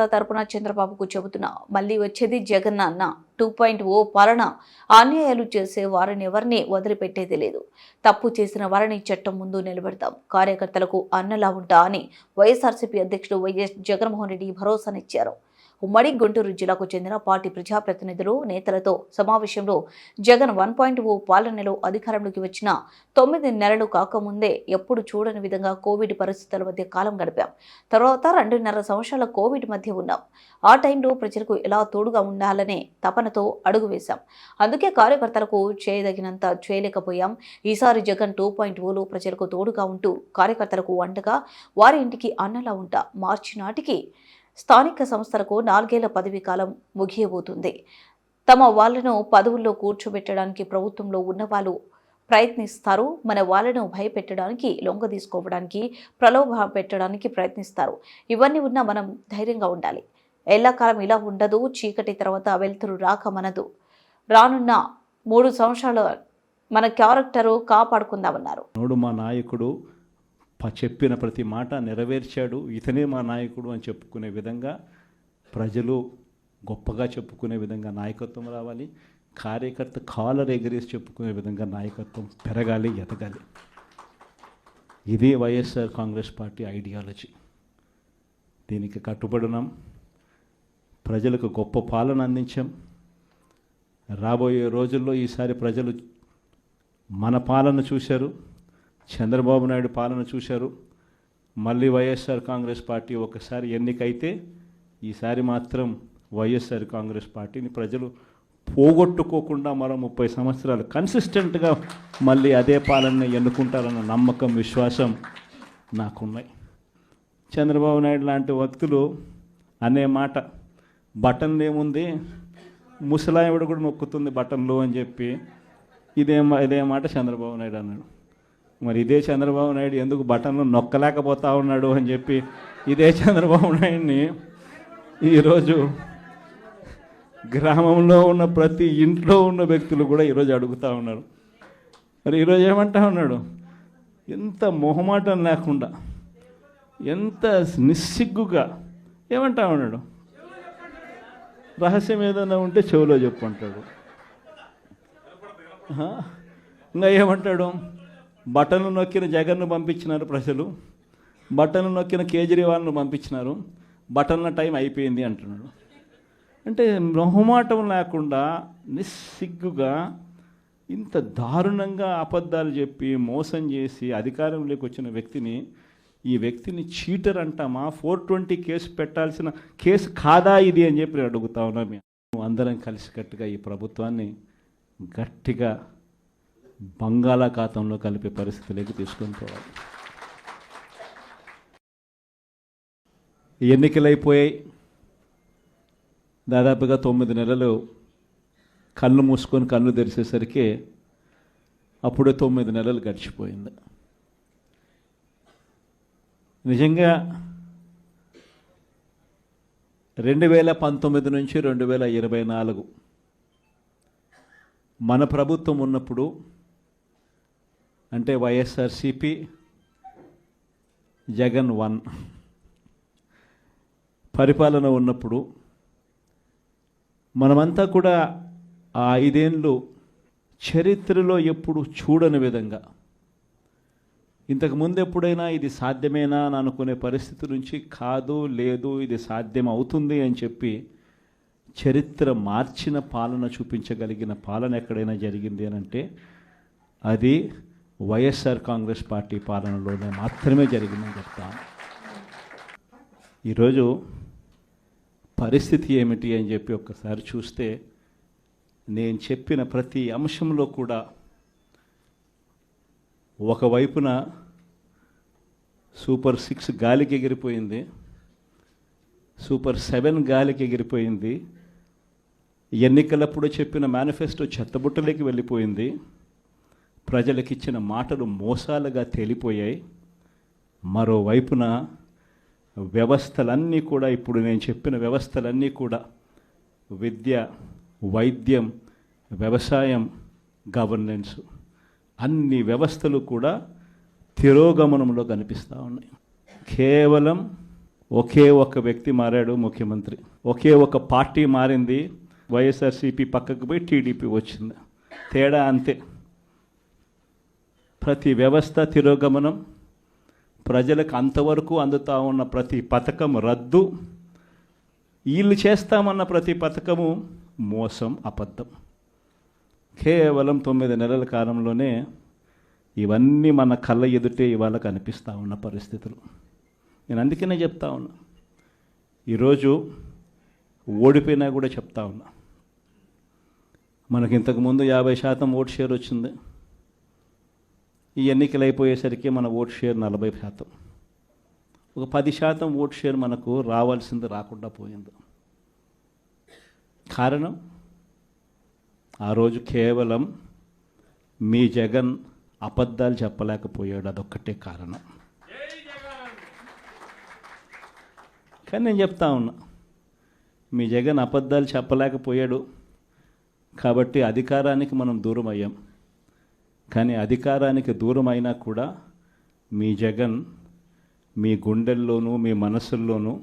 కార్యకర్త తరపున చంద్రబాబుకు చెబుతున్నా మళ్ళీ వచ్చేది జగన్ అన్న టూ పాయింట్ ఓ పాలన అన్యాయాలు చేసే వారిని ఎవరిని వదిలిపెట్టేది లేదు. తప్పు చేసిన వారిని చట్టం ముందు నిలబెడతాం. కార్యకర్తలకు అన్నలా ఉంటా అని వైఎస్ఆర్సీపీ అధ్యక్షుడు వైఎస్ జగన్మోహన్ రెడ్డి భరోసానిచ్చారు. ఉమ్మడి గుంటూరు జిల్లాకు చెందిన పార్టీ ప్రజాప్రతినిధులు నేతలతో సమావేశంలో జగన్ వన్ పాయింట్ ఓ పాలనలో అధికారంలోకి వచ్చిన తొమ్మిది నెలలు కాకముందే ఎప్పుడు చూడని విధంగా కోవిడ్ పరిస్థితుల మధ్య కాలం గడిపాం. తర్వాత రెండున్నర సంవత్సరాల కోవిడ్ మధ్య ఉన్నాం. ఆ టైంలో ప్రజలకు ఎలా తోడుగా ఉండాలనే తపనతో అడుగు వేశాం. అందుకే కార్యకర్తలకు చేయదగినంత చేయలేకపోయాం. ఈసారి జగన్ టూ పాయింట్ ఓలో ప్రజలకు తోడుగా ఉంటూ కార్యకర్తలకు వంటగా వారి ఇంటికి అన్నలా ఉంటా. మార్చి నాటికి స్థానిక సంస్థలకు నాలుగేళ్ళ పదవీ కాలం ముగియబోతుంది. తమ వాళ్ళను పదవుల్లో కూర్చోబెట్టడానికి ప్రభుత్వంలో ఉన్నవాళ్ళు ప్రయత్నిస్తారు. మన వాళ్ళను భయపెట్టడానికి లొంగ తీసుకోవడానికి ప్రలోభ పెట్టడానికి ప్రయత్నిస్తారు. ఇవన్నీ ఉన్నా మనం ధైర్యంగా ఉండాలి. ఎల్లకాలం ఇలా ఉండదు. చీకటి తర్వాత వెలుతురు రాక మనదు. రానున్న మూడు సంవత్సరాలు మన క్యారెక్టరు కాపాడుకుందామన్నారు. నోడు మా నాయకుడు చెప్పిన ప్రతి మాట నెరవేర్చాడు. ఇతనే మా నాయకుడు అని చెప్పుకునే విధంగా ప్రజలు గొప్పగా చెప్పుకునే విధంగా నాయకత్వం రావాలి. కార్యకర్త కాలర్ ఎగరేసి చెప్పుకునే విధంగా నాయకత్వం పెరగాలి ఎదగాలి. ఇదే వైఎస్ఆర్ కాంగ్రెస్ పార్టీ ఐడియాలజీ. దీనికి కట్టుబడినాం ప్రజలకు గొప్ప పాలన అందించాం. రాబోయే రోజుల్లో ఈసారి ప్రజలు మన పాలన చూశారు. చంద్రబాబు నాయుడు పాలన చూశారు. మళ్ళీ వైఎస్ఆర్ కాంగ్రెస్ పార్టీ ఒకసారి ఎన్నికైతే ఈసారి మాత్రం వైఎస్ఆర్ కాంగ్రెస్ పార్టీని ప్రజలు పోగొట్టుకోకుండా మరో ముప్పై సంవత్సరాలు కన్సిస్టెంట్గా మళ్ళీ అదే పాలన ఎన్నుకుంటారన్న నమ్మకం విశ్వాసం నాకున్నాయి. చంద్రబాబు నాయుడు లాంటి వ్యక్తులు అనే మాట బటన్లు ఏముంది? ముసలాయవిడ కూడా నొక్కుతుంది బటన్లు అని చెప్పి ఇదే ఇదే మాట చంద్రబాబు నాయుడు అన్నాడు. మరి ఇదే చంద్రబాబు నాయుడు ఎందుకు బటన్లు నొక్కలేకపోతా ఉన్నాడు అని చెప్పి ఇదే చంద్రబాబు నాయుడిని ఈరోజు గ్రామంలో ఉన్న ప్రతి ఇంట్లో ఉన్న వ్యక్తులు కూడా ఈరోజు అడుగుతూ ఉన్నారు. మరి ఈరోజు ఏమంటా ఉన్నాడు? ఎంత మొహమాటం లేకుండా ఎంత నిస్సిగ్గుగా ఏమంటా ఉన్నాడు? రహస్యం ఏదైనా ఉంటే చెవిలో చెప్పు అంటాడు. ఇంకా ఏమంటాడు? బటన్లు నొక్కిన జగన్ను పంపించినారు ప్రజలు. బటన్లు నొక్కిన కేజ్రీవాల్ను పంపించినారు. బటన్ల టైం అయిపోయింది అంటున్నాడు. అంటే మొహమాటం లేకుండా నిస్సిగ్గుగా ఇంత దారుణంగా అబద్ధాలు చెప్పి మోసం చేసి అధికారంలోకి వచ్చిన వ్యక్తిని ఈ వ్యక్తిని చీటర్ అంటామా? ఫోర్ ట్వంటీ కేసు పెట్టాల్సిన కేసు కాదా ఇది అని చెప్పి అడుగుతా ఉన్నాం. మేము అందరం కలిసికట్టుగా ఈ ప్రభుత్వాన్ని గట్టిగా బంగాళాఖాతంలో కలిపే పరిస్థితిలోకి తీసుకొని పోవాలి. ఎన్నికలు అయిపోయాయి దాదాపుగా తొమ్మిది నెలలు కళ్ళు మూసుకొని కళ్ళు తెరిచేసరికి అప్పుడే తొమ్మిది నెలలు గడిచిపోయింది. నిజంగా రెండు వేల పంతొమ్మిది నుంచి రెండు వేల ఇరవై నాలుగు మన ప్రభుత్వం ఉన్నప్పుడు అంటే వైఎస్ఆర్సిపి జగన్ వన్. పరిపాలన ఉన్నప్పుడు మనమంతా కూడా ఆ ఐదేళ్ళు చరిత్రలో ఎప్పుడు చూడని విధంగా. ఇంతకు ముందు ఎప్పుడైనా ఇది సాధ్యమేనా అని అనుకునే పరిస్థితి నుంచి కాదు లేదు ఇది సాధ్యం అవుతుంది అని చెప్పి చరిత్ర మార్చిన పాలన చూపించగలిగిన పాలన ఎక్కడైనా జరిగింది అని అంటే అది వైఎస్ఆర్ కాంగ్రెస్ పార్టీ పాలనలోనే మాత్రమే జరిగిందని చెప్తా. ఈరోజు పరిస్థితి ఏమిటి అని చెప్పి ఒక్కసారి చూస్తే నేను చెప్పిన ప్రతి అంశంలో కూడా ఒకవైపున సూపర్ సిక్స్ గాలికి ఎగిరిపోయింది సూపర్ సెవెన్ గాలికి ఎగిరిపోయింది ఎన్నికలప్పుడు చెప్పిన మేనిఫెస్టో చెత్తబుట్టలోకి వెళ్ళిపోయింది ప్రజలకు ఇచ్చిన మాటలు మోసాలుగా తేలిపోయాయి. మరోవైపున వ్యవస్థలన్నీ కూడా ఇప్పుడు నేను చెప్పిన వ్యవస్థలన్నీ కూడా విద్య వైద్యం వ్యవసాయం గవర్నెన్స్ అన్ని వ్యవస్థలు కూడా తిరోగమనంలో కనిపిస్తూ ఉన్నాయి. కేవలం ఒకే ఒక వ్యక్తి మారాడు ముఖ్యమంత్రి. ఒకే ఒక పార్టీ మారింది. వైఎస్ఆర్సీపీ పక్కకు పోయి టీడీపీ వచ్చింది. తేడా అంతే. ప్రతి వ్యవస్థ తిరోగమనం ప్రజలకు అంతవరకు అందుతా ఉన్న ప్రతి పథకం రద్దు వీళ్ళు చేస్తామన్న ప్రతి పథకము మోసం అబద్ధం. కేవలం తొమ్మిది నెలల కాలంలోనే ఇవన్నీ మన కళ్ళ ఎదుటే ఇవాళ కనిపిస్తూ ఉన్న పరిస్థితులు. నేను అందుకనే చెప్తా ఉన్నా. ఈరోజు ఓడిపోయినా కూడా చెప్తా ఉన్నా. మనకి ఇంతకుముందు యాభై శాతం ఓట్ షేర్ వచ్చింది. ఈ ఎన్నికలు అయిపోయేసరికి మన ఓట్ షేర్ నలభై శాతం. ఒక పది శాతం ఓట్ షేర్ మనకు రావాల్సింది రాకుండా పోయింది. కారణం? ఆ రోజు కేవలం మీ జగన్ అబద్ధాలు చెప్పలేకపోయాడు. అదొక్కటే కారణం. కానీ నేను చెప్తా ఉన్నా మీ జగన్ అబద్ధాలు చెప్పలేకపోయాడు. కాబట్టి అధికారానికి మనం దూరం అయ్యాం కానీ అధికారానికి దూరం అయినా కూడా మీ జగన్ మీ గుండెల్లోనూ మీ మనసుల్లోనూ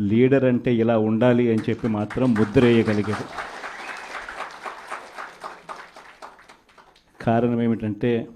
లీడర్ అంటే ఇలా ఉండాలి అని చెప్పి మాత్రం ముద్రేయగలిగారు. కారణం ఏమిటంటే